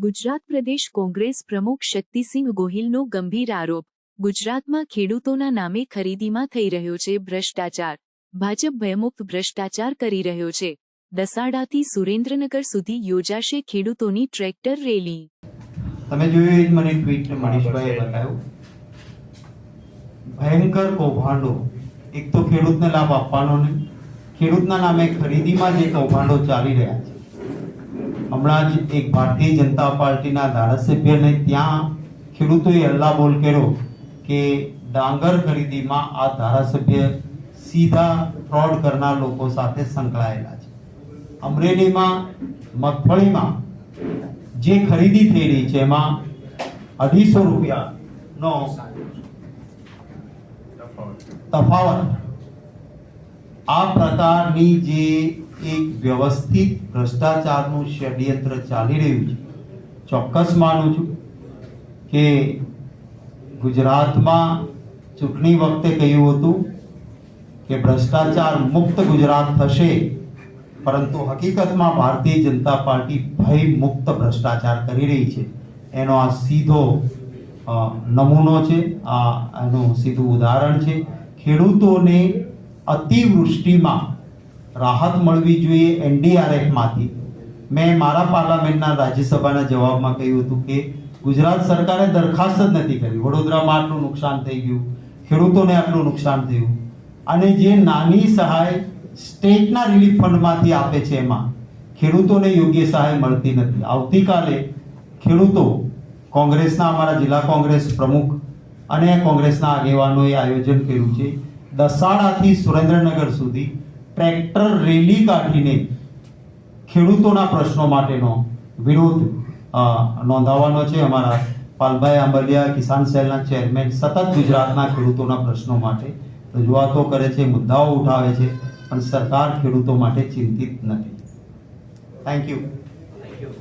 ગુજરાત પ્રદેશ કોંગ્રેસ પ્રમુખ શક્તિસિંહ ગોહિલનો ગંભીર આરોપ. ગુજરાતમાં ખેડૂતોના નામે ખરીદીમાં થઈ રહ્યો છે ભ્રષ્ટાચાર. ભાજપ ભયમુક્ત ભ્રષ્ટાચાર કરી રહ્યો છે. દસાડાથી સુરેન્દ્રનગર સુધી યોજાશે ખેડૂતોની ટ્રેક્ટર રેલી. તમે જોયું એ જ મને ટ્વીટ મનીષભાઈએ બતાવ્યું. ભયંકર કૌભાંડો. એક તો ખેડૂતને લાભ આપવાનો નહીં. ખેડૂતના નામે ખરીદીમાં જે કૌભાંડો ચાલી રહ્યા છે. હમણાં જ એક ભારતીય જનતા પાર્ટીના ધારાસભ્યને ત્યાં ખેડૂતોએ હલ્લા બોલ કર્યો કે ડાંગર ખરીદીમાં આ ધારાસભ્ય સીધા ફ્રોડ કરનાર લોકો સાથે સંકળાયેલા છે. અમરેલીમાં મગફળીમાં જે ખરીદી થઈ રહી છે એમાં અઢીસો રૂપિયાનો તફાવત. આ પ્રકારની જે એક વ્યવસ્થિત ભ્રષ્ટાચારનું ષડયંત્ર ચાલી રહ્યું છે. ચોક્કસ માનું છું કે ગુજરાતમાં ચૂંટણી વખતે કહ્યું હતું કે ભ્રષ્ટાચાર મુક્ત ગુજરાત થશે, પરંતુ હકીકતમાં ભારતીય જનતા પાર્ટી ભય મુક્ત ભ્રષ્ટાચાર કરી રહી છે. એનો આ સીધો નમૂનો છે, આ એનું સીધું ઉદાહરણ છે. ખેડૂતોને અતિવૃષ્ટિમાં રાહત મળવી જોઈએ એનડીઆરએફમાંથી મેં મારા પાર્લામેન્ટના રાજ્યસભાના જવાબમાં કહ્યું હતું કે ગુજરાત સરકારે દરખાસ્ત જ નથી કરી. વડોદરામાં આટલું નુકસાન થઈ ગયું, ખેડૂતોને આટલું નુકસાન થયું. અને જે નાની સહાય સ્ટેટના રિલીફ ફંડમાંથી આપે છે એમાં, ખેડૂતોને યોગ્ય સહાય મળતી નથી. આવતીકાલે ખેડૂતો, કોંગ્રેસના અમારા જિલ્લા કોંગ્રેસ પ્રમુખ અને કોંગ્રેસના આગેવાનોએ આયોજન કર્યું છે, દસાડાથી સુરેન્દ્રનગર સુધી ટ્રેક્ટર રેલી કાઢીને ખેડૂતોના પ્રશ્નો માટેનો વિરોધ નોંધાવવાનો છે. અમારા પાલભાઈ આંબલિયા, કિસાન સેલના ચેરમેન સતત ગુજરાતના ખેડૂતોના પ્રશ્નો માટે રજૂઆતો કરે છે, મુદ્દાઓ ઉઠાવે છે, પણ સરકાર ખેડૂતો માટે ચિંતિત નથી. Thank you thank you